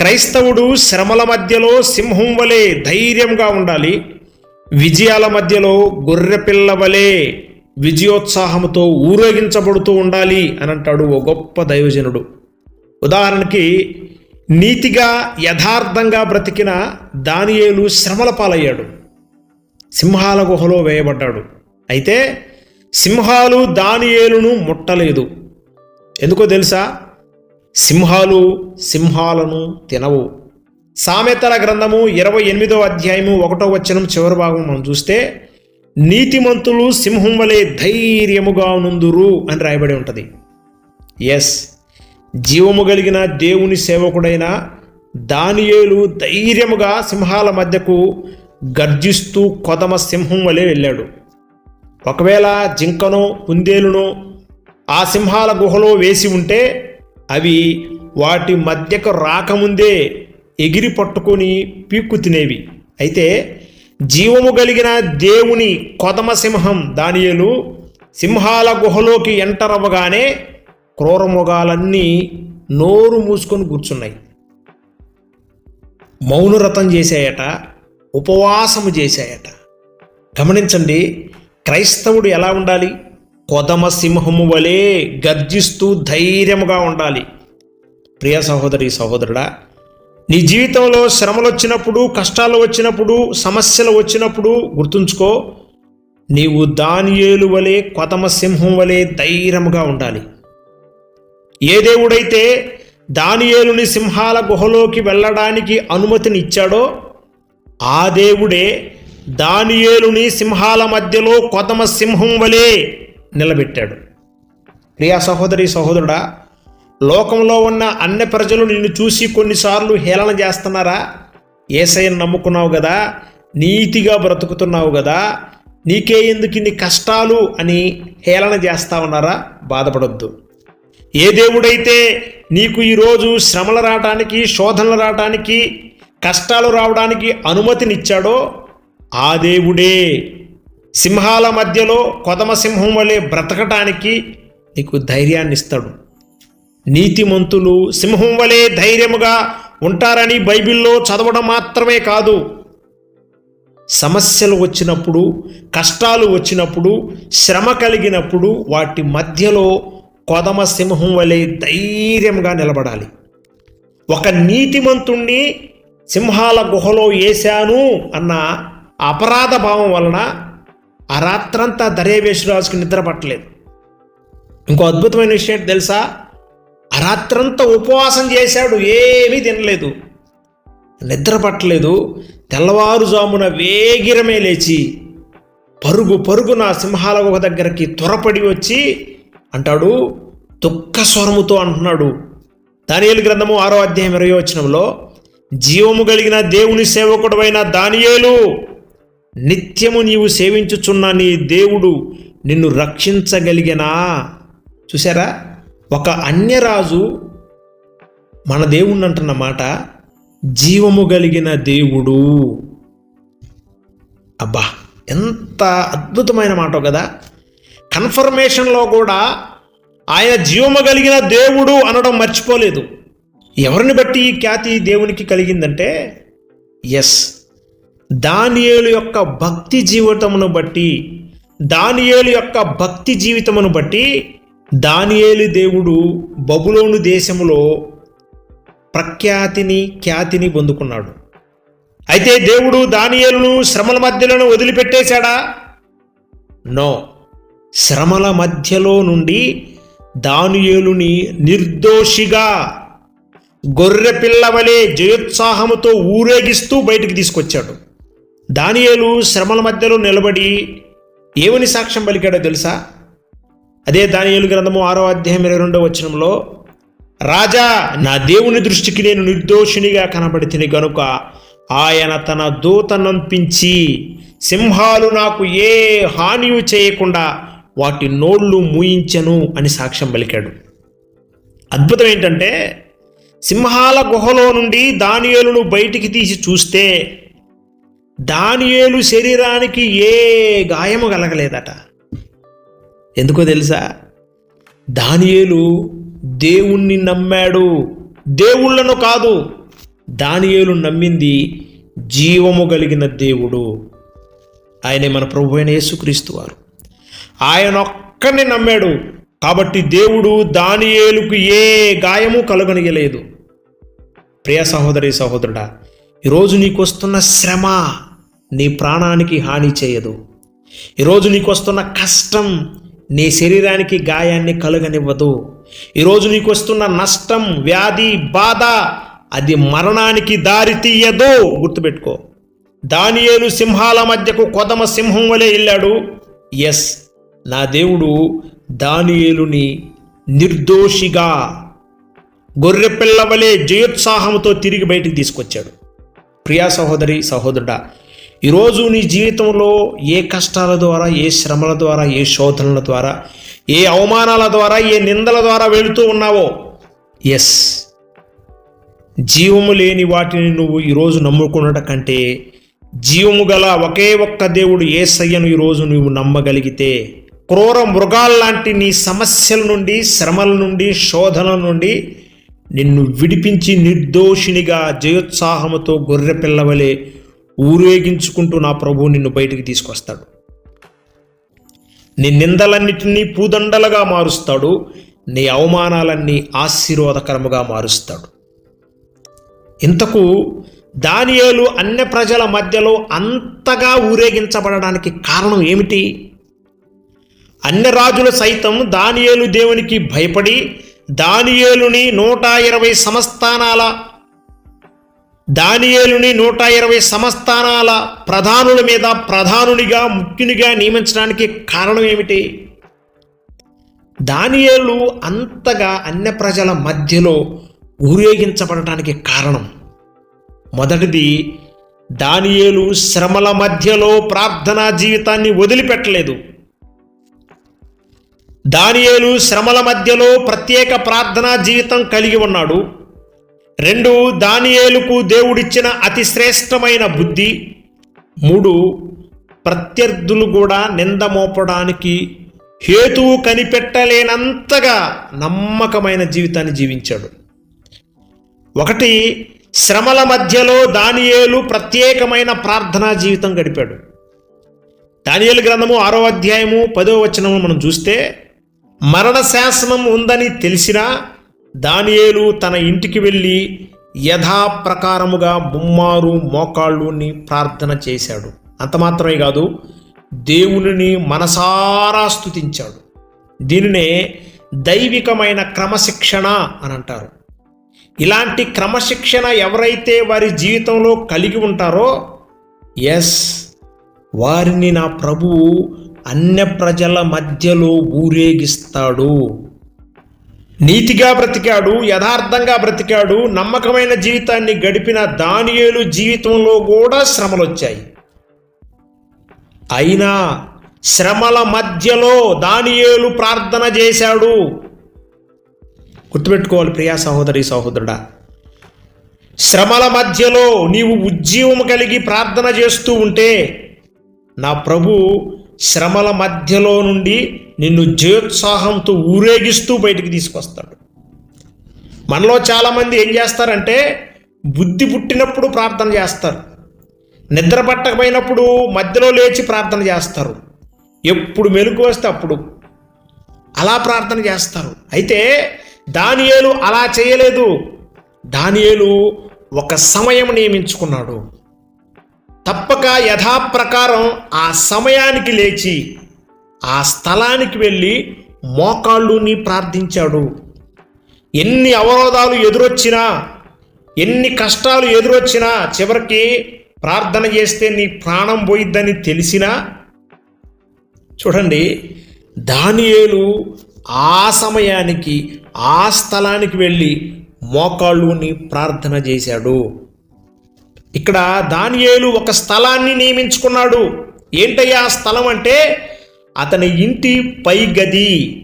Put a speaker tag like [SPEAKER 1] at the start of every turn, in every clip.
[SPEAKER 1] క్రైస్తవుడు శ్రమల మధ్యలో సింహం వలె ధైర్యంగా ఉండాలి విజయాల మధ్యలో గొర్రెపిల్ల వలె విజయోత్సాహంతో ఊరేగించబడుతూ ఉండాలి అని అంటాడు ఓ గొప్ప దైవజనుడు. ఉదాహరణకి నీతిగా యథార్థంగా బ్రతికిన దానియేలు శ్రమల పాలయ్యాడు. సింహాల గుహలో వేయబడ్డాడు. అయితే సింహాలు దానియేలును ముట్టలేదు. ఎందుకో తెలుసా? సింహాలు సింహాలను తినవు. సామెతల గ్రంథము ఇరవై ఎనిమిదో అధ్యాయము ఒకటో వచనం చివరి భాగం మనం చూస్తే నీతిమంతులు సింహం వలె ధైర్యముగా నుందురు అని రాయబడి ఉంటుంది. ఎస్ జీవము కలిగిన దేవుని సేవకుడైన దానియేలు ధైర్యముగా సింహాల మధ్యకు గర్జిస్తూ కొదమ సింహం వలె వెళ్ళాడు. ఒకవేళ జింకనో కుందేలునో ఆ సింహాల గుహలో వేసి ఉంటే అవి వాటి మధ్యకు రాకముందే ఎగిరి పట్టుకొని పీక్కు తినేవి. అయితే జీవము కలిగిన దేవుని కొదమ సింహం సింహాల గుహలోకి ఎంటర్ అవ్వగానే క్రూరమృగాలన్నీ నోరు మూసుకొని కూర్చున్నాయి. మౌనరథం చేశాయట ఉపవాసము చేశాయట. గమనించండి క్రైస్తవుడు ఎలా ఉండాలి? కొదమ సింహము వలె గర్జిస్తూ ధైర్యముగా ఉండాలి. ప్రియ సహోదరి సహోదరుడా నీ జీవితంలో శ్రమలు వచ్చినప్పుడు కష్టాలు వచ్చినప్పుడు సమస్యలు వచ్చినప్పుడు గుర్తుంచుకో నీవు దానియేలు వలె కొతమ సింహం వలె ధైర్యముగా ఉండాలి. ఏ దేవుడైతే దానియేలుని సింహాల గుహలోకి వెళ్ళడానికి అనుమతిని ఇచ్చాడో ఆ దేవుడే దానియేలుని సింహాల మధ్యలో కొతమ సింహం వలె నిలబెట్టాడు. ప్రియా సహోదరి సహోదరుడా లోకంలో ఉన్న అన్ని ప్రజలు నిన్ను చూసి కొన్నిసార్లు హేళన చేస్తున్నారా? ఏసైని నమ్ముకున్నావు కదా నీతిగా బ్రతుకుతున్నావు కదా నీకే ఎందుకు ఇన్ని కష్టాలు అని హేళన చేస్తా ఉన్నారా? బాధపడొద్దు. ఏ దేవుడైతే నీకు ఈరోజు శ్రమలు రావడానికి శోధనలు రావడానికి కష్టాలు రావడానికి అనుమతినిచ్చాడో ఆ దేవుడే సింహాల మధ్యలో కొదమ సింహం వలె బ్రతకటానికి నీకు ధైర్యాన్ని ఇస్తాడు నీతిమంతులు సింహం వలె ధైర్యముగా ఉంటారని బైబిల్లో చదవడం మాత్రమే కాదు. సమస్యలు వచ్చినప్పుడు కష్టాలు వచ్చినప్పుడు శ్రమ కలిగినప్పుడు వాటి మధ్యలో కొదమ సింహం వలె ధైర్యంగా నిలబడాలి. ఒక నీతిమంతుణ్ణి సింహాల గుహలో వేశాను అన్న అపరాధ భావం వలన ఆ రాత్రంతా దర్యావేశ్వరాజుకి నిద్ర పట్టలేదు. ఇంకో అద్భుతమైన విషయం ఏంటి తెలుసా? ఆ రాత్రంతా ఉపవాసం చేశాడు ఏమీ తినలేదు. నిద్ర పట్టలేదు. తెల్లవారుజామున వేగిరమే లేచి పరుగు పరుగున సింహాల గుహ దగ్గరికి త్వరపడి వచ్చి అంటాడు దుఃఖ స్వరముతో అంటున్నాడు. దానియేలు గ్రంథము ఆరో అధ్యాయం ఇరవై వచనంలో జీవము కలిగిన దేవుని సేవకుడమైన దానియేలు నిత్యము నీవు సేవించుచున్న నీ దేవుడు నిన్ను రక్షించగలిగనా? చూసారా ఒక అన్యరాజు మన దేవుణ్ణి అంటున్న మాట జీవము కలిగిన దేవుడు. అబ్బా ఎంత అద్భుతమైన మాట కదా. కన్ఫర్మేషన్లో కూడా ఆయన జీవము కలిగిన దేవుడు అనడం మర్చిపోలేదు. ఎవరిని బట్టి ఈ ఖ్యాతి దేవునికి కలిగిందంటే ఎస్ దానియేలు యొక్క భక్తి జీవితమును బట్టి దానియేలు యొక్క భక్తి జీవితమును బట్టి దానియేలు దేవుడు బబులోను దేశములో ప్రఖ్యాతిని ఖ్యాతిని పొందుకున్నాడు. అయితే దేవుడు దానియేలును శ్రమల మధ్యలోనే వదిలిపెట్టేశాడా? నో. శ్రమల మధ్యలో నుండి దానియేలుని నిర్దోషిగా గొర్రె పిల్లవలే జయోత్సాహముతో ఊరేగిస్తూ బయటికి తీసుకొచ్చాడు. దానియేలు శ్రమల మధ్యలో నిలబడి ఏమని సాక్ష్యం పలికాడో తెలుసా? అదే దానియేలు గ్రంథము ఆరో అధ్యాయం ఇరవై రెండో వచనంలో రాజా నా దేవుని దృష్టికి నేను నిర్దోషినిగా కనబడితిని గనుక ఆయన తన దూతనంపించి సింహాలు నాకు ఏ హానియు చేయకుండా వాటి నోళ్ళు మూయించను అని సాక్ష్యం పలికాడు. అద్భుతం ఏంటంటే సింహాల గుహలో నుండి దానియేలును బయటికి తీసి చూస్తే దానియేలు శరీరానికి ఏ గాయము కలగలేదట. ఎందుకో తెలుసా? దానియేలు దేవుణ్ణి నమ్మాడు. దేవుళ్ళను కాదు. దానియేలు నమ్మింది జీవము కలిగిన దేవుడు. ఆయనే మన ప్రభు అయిన యేసుక్రీస్తు వారు. ఆయన ఒక్కడిని నమ్మాడు. కాబట్టి దేవుడు దానియేలుకు ఏ గాయము కలగనియలేదు. ప్రియ సహోదరి సహోదరుడా ఈరోజు నీకు వస్తున్న శ్రమ నీ ప్రాణానికి హాని చేయదు. ఈరోజు నీకు వస్తున్న కష్టం నీ శరీరానికి గాయాన్ని కలుగనివ్వదు. ఈరోజు నీకు వస్తున్న నష్టం వ్యాధి బాధ అది మరణానికి దారి తీయదు. గుర్తుపెట్టుకో. దానియేలు సింహాల మధ్యకు కొదమ సింహం వలె వెళ్ళాడు. ఎస్ నా దేవుడు దానియేలుని నిర్దోషిగా గొర్రెపిల్ల వలె జయోత్సాహంతో తిరిగి బయటికి తీసుకొచ్చాడు. ప్రియా సహోదరి సహోదరుడా ఈరోజు నీ జీవితంలో ఏ కష్టాల ద్వారా ఏ శ్రమల ద్వారా ఏ శోధనల ద్వారా ఏ అవమానాల ద్వారా ఏ నిందల ద్వారా వెళుతూ ఉన్నావో? ఎస్ జీవము లేని వాటిని నువ్వు ఈరోజు నమ్ముకున్నట కంటే జీవము గల ఒకే ఒక్క దేవుడు ఏ సయ్యను ఈరోజు నువ్వు నమ్మగలిగితే క్రూర మృగాల్లాంటి నీ సమస్యల నుండి శ్రమల నుండి శోధనల నుండి నిన్ను విడిపించి నిర్దోషినిగా జయోత్సాహముతో గొర్రె పిల్లవలే ఊరేగించుకుంటూ నా ప్రభువు నిన్ను బయటికి తీసుకొస్తాడు. నీ నిందలన్నిటినీ పూదండలుగా మారుస్తాడు. నీ అవమానాలన్నీ ఆశీర్వాదకరముగా మారుస్తాడు. ఇంతకు దానియాలు అన్య ప్రజల మధ్యలో అంతగా ఊరేగించబడడానికి కారణం ఏమిటి? అన్య రాజులు సైతం దానియేలు దేవునికి భయపడి దానియేలుని నూట ఇరవై సంస్థానాల దానియేలుని నూట ఇరవై సంస్థానాల ప్రధానుల మీద ప్రధానునిగా ముఖ్యునిగా నియమించడానికి కారణం ఏమిటి? దానియేలు అంతగా అన్య ప్రజల మధ్యలో ఊరేగించబడటానికి కారణం. మొదటిది దానియేలు శ్రమల మధ్యలో ప్రార్థనా జీవితాన్ని వదిలిపెట్టలేదు. దానియేలు శ్రమల మధ్యలో ప్రత్యేక ప్రార్థనా జీవితం కలిగి ఉన్నాడు. రెండు దానియేలుకు దేవుడిచ్చిన అతి శ్రేష్టమైన బుద్ధి. మూడు ప్రత్యర్థులు కూడా నింద మోపడానికి హేతువు కనిపెట్టలేనంతగా నమ్మకమైన జీవితాన్ని జీవించాడు. ఒకటి శ్రమల మధ్యలో దానియేలు ప్రత్యేకమైన ప్రార్థనా జీవితం గడిపాడు. దానియేలు గ్రంథము ఆరో అధ్యాయము పదో వచనము మనం చూస్తే మరణ శాసనం ఉందని తెలిసినా దానియేలు తన ఇంటికి వెళ్ళి యథాప్రకారముగా ముమ్మారు మోకాళ్ళుని ప్రార్థన చేశాడు. అంత మాత్రమే కాదు దేవునిని మనసారా స్తుతించాడు. దీనినే దైవికమైన క్రమశిక్షణ అని అంటారు. ఇలాంటి క్రమశిక్షణ ఎవరైతే వారి జీవితంలో కలిగి ఉంటారో ఎస్ వారిని నా ప్రభువు అన్య ప్రజల మధ్యలో ఊరేగిస్తాడు. నీతిగా బ్రతికాడు యథార్థంగా బ్రతికాడు నమ్మకమైన జీవితాన్ని గడిపిన దానియేలు జీవితంలో కూడా శ్రమలు వచ్చాయి అయినా శ్రమల మధ్యలో దానియేలు ప్రార్థన చేశాడు. గుర్తుపెట్టుకోవాలి ప్రియా సహోదరి సహోదరుడా. శ్రమల మధ్యలో నీవు ఉజ్జీవము కలిగి ప్రార్థన చేస్తూ ఉంటే నా ప్రభు శ్రమల మధ్యలో నుండి నిన్ను జయోత్సాహంతో ఊరేగిస్తూ బయటికి తీసుకొస్తాడు. మనలో చాలామంది ఏం చేస్తారంటే బుద్ధి పుట్టినప్పుడు ప్రార్థన చేస్తారు. నిద్ర పట్టకపోయినప్పుడు మధ్యలో లేచి ప్రార్థన చేస్తారు. ఎప్పుడు మెలకు వస్తే అప్పుడు అలా ప్రార్థన చేస్తారు. అయితే దానియేలు అలా చేయలేదు. దానియేలు ఒక సమయం నియమించుకున్నాడు. తప్పక యథాప్రకారం ఆ సమయానికి లేచి ఆ స్థలానికి వెళ్ళి మోకాళ్ళుని ప్రార్థించాడు. ఎన్ని అవరోధాలు ఎదురొచ్చినా ఎన్ని కష్టాలు ఎదురొచ్చినా చివరికి ప్రార్థన చేస్తే నీ ప్రాణం పోయిద్దని తెలిసినా చూడండి దానియేలు ఆ సమయానికి ఆ స్థలానికి వెళ్ళి మోకాళ్ళుని ప్రార్థన చేశాడు. ఇక్కడ దానియేలు ఒక స్థలాన్ని నియమించుకున్నాడు. ఏంటయ్యా ఆ స్థలం అంటే? అతని ఇంటి పై గది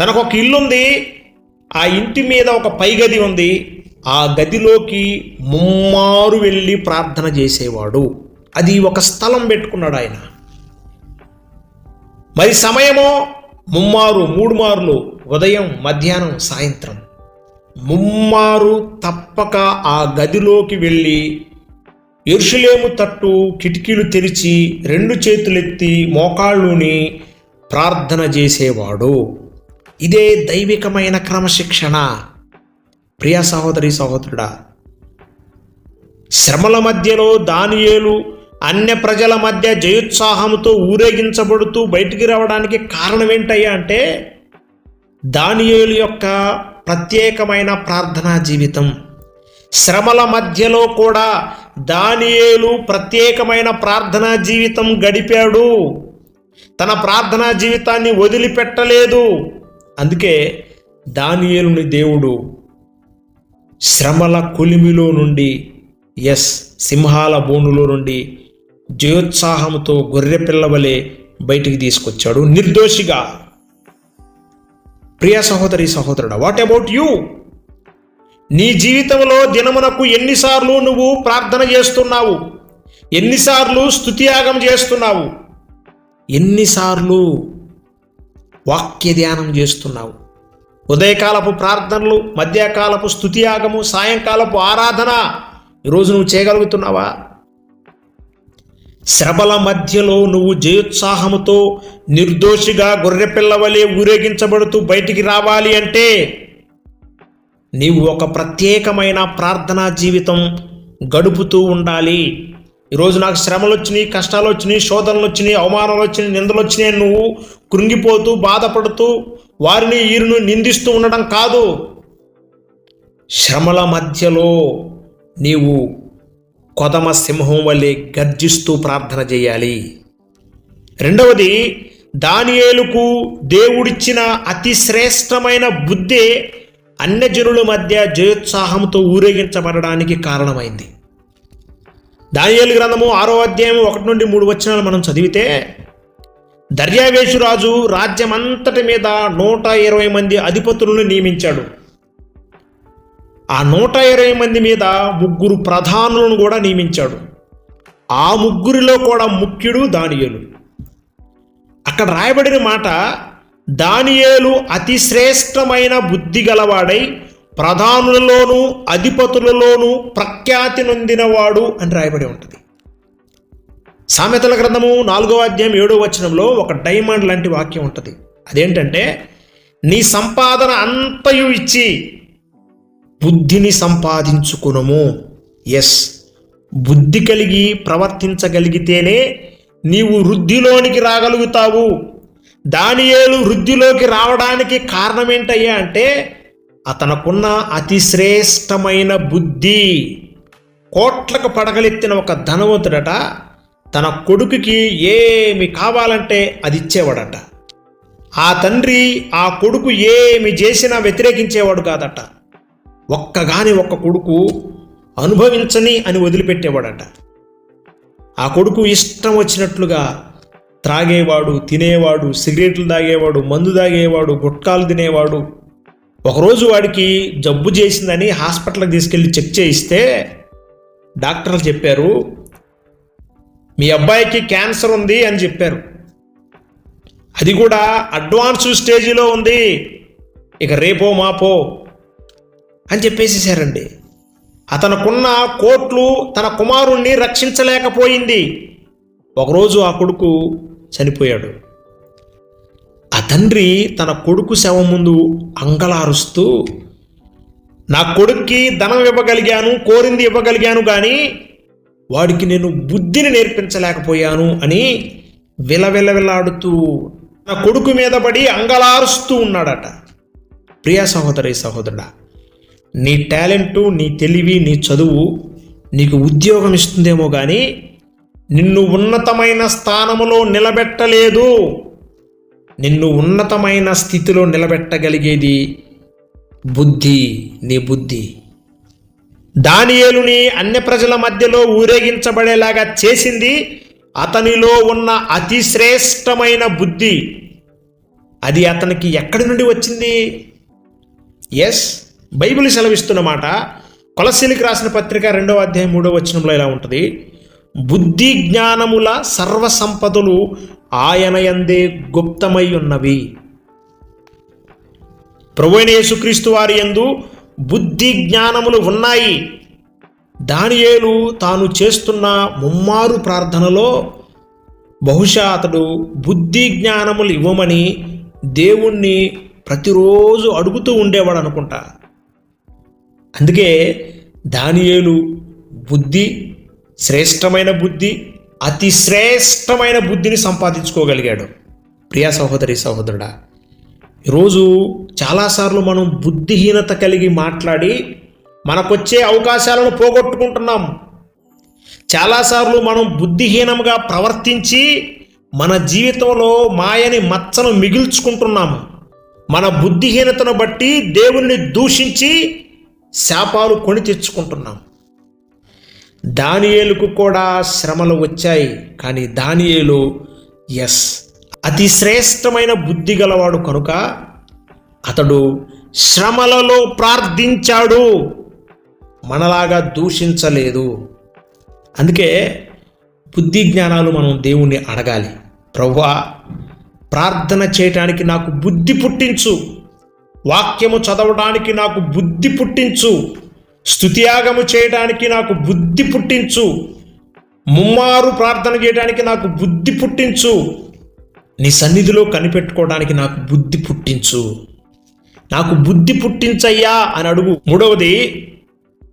[SPEAKER 1] తనకు ఒక ఇల్లు ఉంది ఆ ఇంటి మీద ఒక పై గది ఉంది. ఆ గదిలోకి ముమ్మారు వెళ్ళి ప్రార్థన చేసేవాడు. అది ఒక స్థలం పెట్టుకున్నాడు ఆయన. మరి సమయమో ముమ్మారు మూడు మార్లు ఉదయం మధ్యాహ్నం సాయంత్రం. ముమ్మారు తప్పక ఆ గదిలోకి వెళ్ళి ఎరుషులేము తట్టు కిటికీలు తెరిచి రెండు చేతులెత్తి మోకాళ్ళుని ప్రార్థన చేసేవాడు. ఇదే దైవికమైన క్రమశిక్షణ. ప్రియ సహోదరి సహోదరుడా శ్రమల మధ్యలో దానియేలు అన్య ప్రజల మధ్య జయోత్సాహంతో ఊరేగించబడుతూ బయటికి రావడానికి కారణం ఏంటయ్యా అంటే దానియేలు యొక్క ప్రత్యేకమైన ప్రార్థనా జీవితం. శ్రమల మధ్యలో కూడా దానియేలు ప్రత్యేకమైన ప్రార్థనా జీవితం గడిపాడు. తన ప్రార్థనా జీవితాన్ని వదిలిపెట్టలేదు. అందుకే దానియేలుని దేవుడు శ్రమల కొలిమిలో నుండి ఎస్ సింహాల బోనులో నుండి జయోత్సాహంతో గొర్రె పిల్లవలే బయటికి తీసుకొచ్చాడు. నిర్దోషిగా ప్రియ సహోదరి సహోదరుడు వాట్ అబౌట్ యూ నీ జీవితంలో దినమునకు ఎన్నిసార్లు నువ్వు ప్రార్థన చేస్తున్నావు? ఎన్నిసార్లు స్థుతియాగం చేస్తున్నావు? ఎన్నిసార్లు వాక్య ధ్యానం చేస్తున్నావు? ఉదయకాలపు ప్రార్థనలు మధ్యకాలపు స్థుతియాగము సాయంకాలపు ఆరాధన ఈరోజు నువ్వు చేయగలుగుతున్నావా? శ్రమల మధ్యలో నువ్వు జయోత్సాహముతో నిర్దోషిగా గొర్రెపిల్లవలే ఊరేగించబడుతూ బయటికి రావాలి అంటే నీవు ఒక ప్రత్యేకమైన ప్రార్థనా జీవితం గడుపుతూ ఉండాలి. ఈరోజు నాకు శ్రమలు వచ్చినాయి కష్టాలు వచ్చినాయి శోధనలు వచ్చినాయి అవమానాలు వచ్చినాయి నిందలు వచ్చినాయి నువ్వు కృంగిపోతూ బాధపడుతూ వారిని ఈరును నిందిస్తూ ఉండడం కాదు. శ్రమల మధ్యలో నీవు కొదమ సింహం వల్లే గర్జిస్తూ ప్రార్థన చేయాలి. రెండవది దానియేలుకు దేవుడిచ్చిన అతి శ్రేష్టమైన బుద్ధి అన్యజనుల మధ్య జయోత్సాహంతో ఊరేగించబడడానికి కారణమైంది. దానియేలు గ్రంథము ఆరో అధ్యాయం ఒకటి నుండి మూడు వచనాలు మనం చదివితే దర్యావేశురాజు రాజ్యమంతటి మీద నూట ఇరవై మంది అధిపతులను నియమించాడు. ఆ నూట ఇరవై మంది మీద ముగ్గురు ప్రధానులను కూడా నియమించాడు. ఆ ముగ్గురిలో కూడా ముఖ్యుడు దానియేలు. అక్కడ రాయబడిన మాట దానియేలు అతి శ్రేష్టమైన బుద్ధి గలవాడై ప్రధానులలోనూ అధిపతులలోనూ ప్రఖ్యాతి నొందినవాడు అని రాయబడి ఉంటుంది. సామెతల గ్రంథము నాలుగో అధ్యాయం ఏడో వచనంలో ఒక డైమండ్ లాంటి వాక్యం ఉంటుంది. అదేంటంటే నీ సంపాదన అంతయు ఇచ్చి బుద్ధిని సంపాదించుకునము. ఎస్ బుద్ధి కలిగి ప్రవర్తించగలిగితేనే నీవు వృద్ధిలోనికి రాగలుగుతావు. దానియేలు వృద్ధిలోకి రావడానికి కారణం ఏంటయ్యా అంటే అతనకున్న అతి శ్రేష్టమైన బుద్ధి. కోట్లకు పడగలెత్తిన ఒక ధనవంతుడట తన కొడుకుకి ఏమి కావాలంటే అది ఇచ్చేవాడట. ఆ తండ్రి ఆ కొడుకు ఏమి చేసినా వ్యతిరేకించేవాడు కాదట. ఒక్కగాని ఒక్క కొడుకు అనుభవించని అని వదిలిపెట్టేవాడట. ఆ కొడుకు ఇష్టం వచ్చినట్లుగా త్రాగేవాడు తినేవాడు సిగరెట్లు తాగేవాడు మందు తాగేవాడు గుట్కాలు తినేవాడు. ఒకరోజు వాడికి జబ్బు చేసిందని హాస్పిటల్కి తీసుకెళ్ళి చెక్ చేయిస్తే డాక్టర్లు చెప్పారు మీ అబ్బాయికి క్యాన్సర్ ఉంది అని చెప్పారు. అది కూడా అడ్వాన్స్ స్టేజిలో ఉంది. ఇక రేపో మాపో అని చెప్పేసేసారండి. అతనుకున్న కోట్లు తన కుమారుణ్ణి రక్షించలేకపోయింది. ఒకరోజు ఆ కొడుకు చనిపోయాడు. ఆ తండ్రి తన కొడుకు శవం ముందు అంగలారుస్తూ నా కొడుక్కి ధనం ఇవ్వగలిగాను కోరింది ఇవ్వగలిగాను కానీ వాడికి నేను బుద్ధిని నేర్పించలేకపోయాను అని విలవిలవిలాడుతూ నా కొడుకు మీద పడి అంగలారుస్తూ ఉన్నాడట. ప్రియా సహోదరి సహోదరుడా నీ టాలెంటు నీ తెలివి నీ చదువు నీకు ఉద్యోగం ఇస్తుందేమో కానీ నిన్ను ఉన్నతమైన స్థానములో నిలబెట్టలేదు. నిన్ను ఉన్నతమైన స్థితిలో నిలబెట్టగలిగేది బుద్ధి నీ బుద్ధి. దానియేలుని అన్య ప్రజల మధ్యలో ఊరేగించబడేలాగా చేసింది అతనిలో ఉన్న అతి శ్రేష్టమైన బుద్ధి. అది అతనికి ఎక్కడి నుండి వచ్చింది? ఎస్ బైబిల్ సెలవిస్తున్న మాట కొలశీలికి రాసిన పత్రిక రెండవ అధ్యాయం మూడవ వచనంలో ఇలా ఉంటుంది. బుద్ధి జ్ఞానముల సర్వ సంపదలు ఆయన యందే గుప్తమై ఉన్నవి. ప్రభువైన యేసుక్రీస్తు వారి యందు బుద్ధి జ్ఞానములు ఉన్నాయి. దానియేలు తాను చేస్తున్న ముమ్మారు ప్రార్థనలో బహుశా అతడు బుద్ధి జ్ఞానములు ఇవ్వమని దేవుణ్ణి ప్రతిరోజు అడుగుతూ ఉండేవాడు అనుకుంటా అందుకే దానియేలు బుద్ధి శ్రేష్టమైన బుద్ధి అతి శ్రేష్టమైన బుద్ధిని సంపాదించుకోగలిగాడు. ప్రియా సహోదరి సహోదరుడా ఈరోజు చాలాసార్లు మనం బుద్ధిహీనత కలిగి మాట్లాడి మనకొచ్చే అవకాశాలను పోగొట్టుకుంటున్నాం. చాలాసార్లు మనం బుద్ధిహీనంగా ప్రవర్తించి మన జీవితంలో మాయని మచ్చను మిగిల్చుకుంటున్నాము మన బుద్ధిహీనతను బట్టి దేవుణ్ణి దూషించి శాపాలు కొని తెచ్చుకుంటున్నాం. దానియేలుకు కూడా శ్రమలు వచ్చాయి కానీ దానియేలు ఎస్ అతి శ్రేష్టమైన బుద్ధి గలవాడు కనుక అతడు శ్రమలలో ప్రార్థించాడు మనలాగా దూషించలేదు. అందుకే బుద్ధి జ్ఞానాలు మనం దేవుణ్ణి అడగాలి. ప్రవ్వా ప్రార్థన చేయటానికి నాకు బుద్ధి పుట్టించు. వాక్యము చదవడానికి నాకు బుద్ధి పుట్టించు. స్థుతియాగము చేయడానికి నాకు బుద్ధి పుట్టించు. ముమ్మారు ప్రార్థన చేయడానికి నాకు బుద్ధి పుట్టించు. నీ సన్నిధిలో కనిపెట్టుకోవడానికి నాకు బుద్ధి పుట్టించు. నాకు బుద్ధి పుట్టించయ్యా అని అడుగు. మూడవది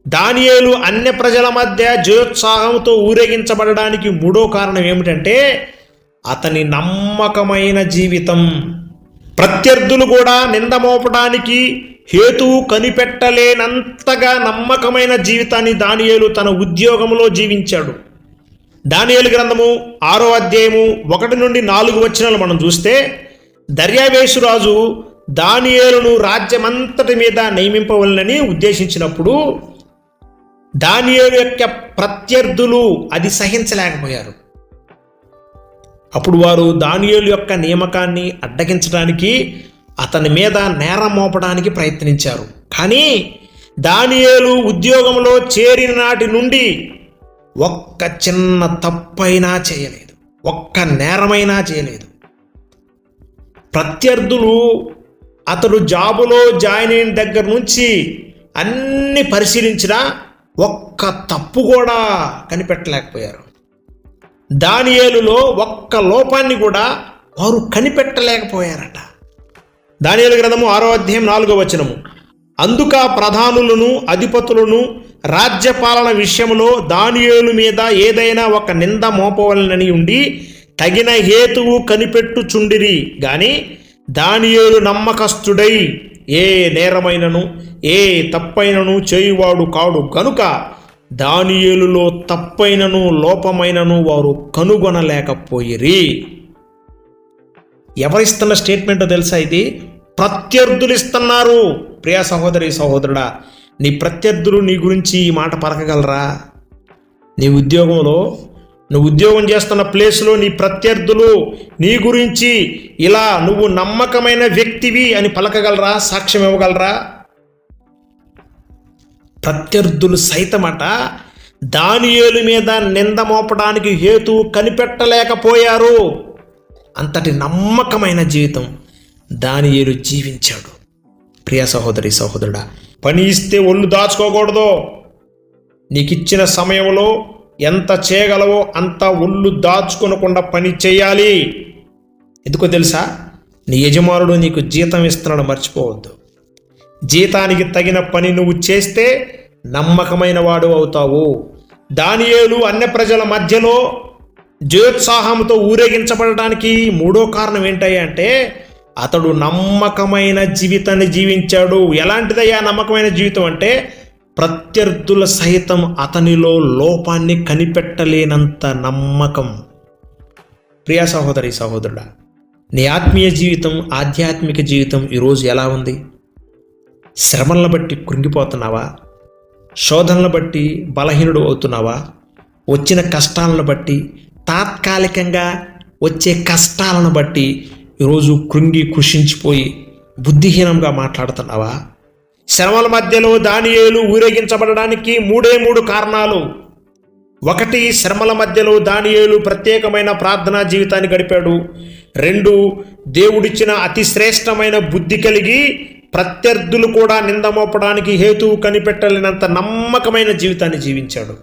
[SPEAKER 1] దానియేలు అన్య ప్రజల మధ్య జయోత్సాహంతో ఊరేగించబడడానికి మూడో కారణం ఏమిటంటే అతని నమ్మకమైన జీవితం. ప్రత్యర్థులు కూడా నింద మోపడానికి హేతువు కనిపెట్టలేనంతగా నమ్మకమైన జీవితాన్ని దానియేలు తన ఉద్యోగంలో జీవించాడు. దానియేలు గ్రంథము ఆరో అధ్యాయము ఒకటి నుండి నాలుగు వచనాలు మనం చూస్తే దర్యావేశురాజు దానియేలును రాజ్యమంతటి మీద నియమింపవలనని ఉద్దేశించినప్పుడు దానియేలు యొక్క ప్రత్యర్థులు అది సహించలేకపోయారు. అప్పుడు వారు దానియేలు యొక్క నియామకాన్ని అడ్డగించడానికి అతని మీద నేరం మోపడానికి ప్రయత్నించారు. కానీ దానియేలు ఉద్యోగంలో చేరిన నాటి నుండి ఒక్క చిన్న తప్పైనా చేయలేదు. ఒక్క నేరమైనా చేయలేదు. ప్రత్యర్థులు అతడు జాబులో జాయిన్ అయిన దగ్గర నుంచి అన్ని పరిశీలించినా ఒక్క తప్పు కూడా కనిపెట్టలేకపోయారు. దానియేలులో ఒక్క లోపాన్ని కూడా వారు కనిపెట్టలేకపోయారట. దానియేలు గ్రంథము ఆరో అధ్యాయం నాలుగో వచనము. అందుక ప్రధానులను అధిపతులను రాజ్యపాలన విషయంలో దానియేలు మీద ఏదైనా ఒక నింద మోపవలనని ఉండి తగిన హేతువు కనిపెట్టుచుండిరి. కానీ దానియేలు నమ్మకస్తుడై ఏ నేరమైనను ఏ తప్పైనను చేయువాడు కాడు. కనుక దానియేలులో తప్పైనను లోపమైనను వారు కనుగొనలేకపోయిరి. ఎవరిస్తున్న స్టేట్మెంట్ తెలుసా ఇది? ప్రత్యర్థులు ఇస్తున్నారు ప్రియా సహోదరి సహోదరుడా నీ ప్రత్యర్థులు నీ గురించి ఈ మాట పలకగలరా? నీ ఉద్యోగంలో నువ్వు ఉద్యోగం చేస్తున్న ప్లేస్లో నీ ప్రత్యర్థులు నీ గురించి ఇలా నువ్వు నమ్మకమైన వ్యక్తివి అని పలకగలరా? సాక్ష్యం ఇవ్వగలరా? ప్రత్యర్థులు సైతమట దానియేలు మీద నింద మోపడానికి హేతు కనిపెట్టలేకపోయారు. అంతటి నమ్మకమైన జీవితం దానియేలు జీవించాడు. ప్రియ సహోదరి సహోదరుడా పని ఇస్తే ఒళ్ళు దాచుకోకూడదు. నీకిచ్చిన సమయంలో ఎంత చేయగలవో అంత ఒళ్ళు దాచుకొనకుండా పని చేయాలి. ఎందుకో తెలుసా? నీ యజమానుడు నీకు జీతం ఇస్తున్నాడు మర్చిపోవద్దు. జీతానికి తగిన పని నువ్వు చేస్తే నమ్మకమైన వాడు అవుతావు. దానియేలు అన్య ప్రజల మధ్యలో జయోత్సాహంతో ఊరేగించబడడానికి మూడో కారణం ఏంటయ్యా అంటే అతడు నమ్మకమైన జీవితాన్ని జీవించాడు. ఎలాంటిదయ్యా నమ్మకమైన జీవితం అంటే ప్రత్యర్థుల సహితం అతనిలో లోపాన్ని కనిపెట్టలేనంత నమ్మకం. ప్రియా సహోదరి సహోదరుడా నీ ఆత్మీయ జీవితం ఆధ్యాత్మిక జీవితం ఈరోజు ఎలా ఉంది? శ్రమలను బట్టి కృంగిపోతున్నావా? శోధనలు బట్టి బలహీనుడు అవుతున్నావా? వచ్చిన కష్టాలను బట్టి తాత్కాలికంగా వచ్చే కష్టాలను బట్టి ఈరోజు కృంగి కృషించిపోయి బుద్ధిహీనంగా మాట్లాడుతున్నావా? శ్రమల మధ్యలో దానియేలు ఊరేగించబడడానికి మూడే మూడు కారణాలు. ఒకటి శ్రమల మధ్యలో దానియేలు ప్రత్యేకమైన ప్రార్థనా జీవితాన్ని గడిపాడు. రెండు దేవుడిచ్చిన అతి శ్రేష్టమైన బుద్ధి కలిగి ప్రత్యర్థులు కూడా నిందమోపడానికి హేతువు కనిపెట్టలేనంత నమ్మకమైన జీవితాన్ని జీవించాడు.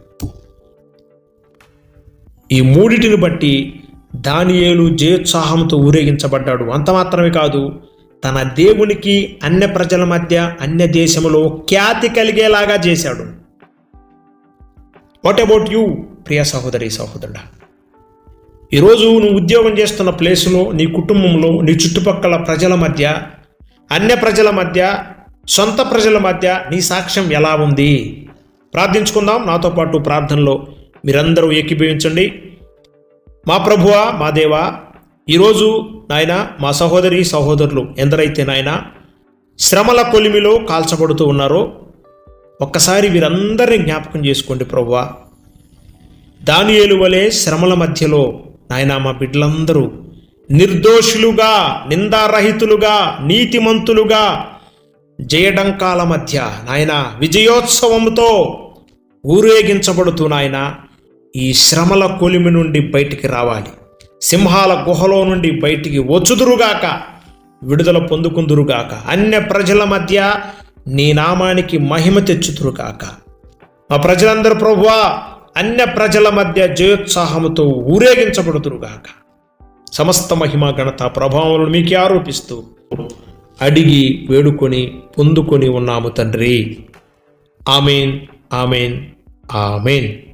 [SPEAKER 1] ఈ మూడిటిని బట్టి దానియేలు జయోత్సాహంతో ఊరేగించబడ్డాడు. అంత మాత్రమే కాదు తన దేవునికి అన్య ప్రజల మధ్య అన్య దేశములో ఖ్యాతి కలిగేలాగా చేశాడు. వాట్ అబౌట్ యూ ప్రియ సహోదరి సహోదరుడా? ఈరోజు నువ్వు ఉద్యోగం చేస్తున్న ప్లేసులో నీ కుటుంబంలో నీ చుట్టుపక్కల ప్రజల మధ్య అన్య ప్రజల మధ్య సొంత ప్రజల మధ్య నీ సాక్ష్యం ఎలా ఉంది? ప్రార్థించుకుందాం. నాతో పాటు ప్రార్థనలో మీరందరూ ఏకీభవించండి. మా ప్రభువా మా దేవా ఈరోజు నాయన మా సహోదరి సహోదరులు ఎందరైతే నాయన శ్రమల కొలిమిలో కాల్చబడుతూ ఉన్నారో ఒక్కసారి వీరందరినీ జ్ఞాపకం చేసుకోండి ప్రభువా. దానియేలు వలె శ్రమల మధ్యలో నాయన మా బిడ్డలందరూ నిర్దోషులుగా నిందారహితులుగా నీతిమంతులుగా జయడంకాల మధ్య నాయన విజయోత్సవంతో ఊరేగించబడుతూ నాయన ఈ శ్రమల కొలిమి నుండి బయటికి రావాలి. సింహాల గుహలో నుండి బయటికి వచ్చుదురుగాక విడుదల పొందుకుందురుగాక అన్య ప్రజల మధ్య నీ నామానికి మహిమ తెచ్చుదురుగాక. మా ప్రజలందరూ ప్రభువా అన్య ప్రజల మధ్య జయోత్సాహముతో ఊరేగించబడుతురుగాక సమస్త మహిమ ఘనత ప్రభావములను మీకే ఆరోపిస్తూ అడిగి వేడుకొని పొందుకొని ఉన్నాము తండ్రి. Amen amen amen.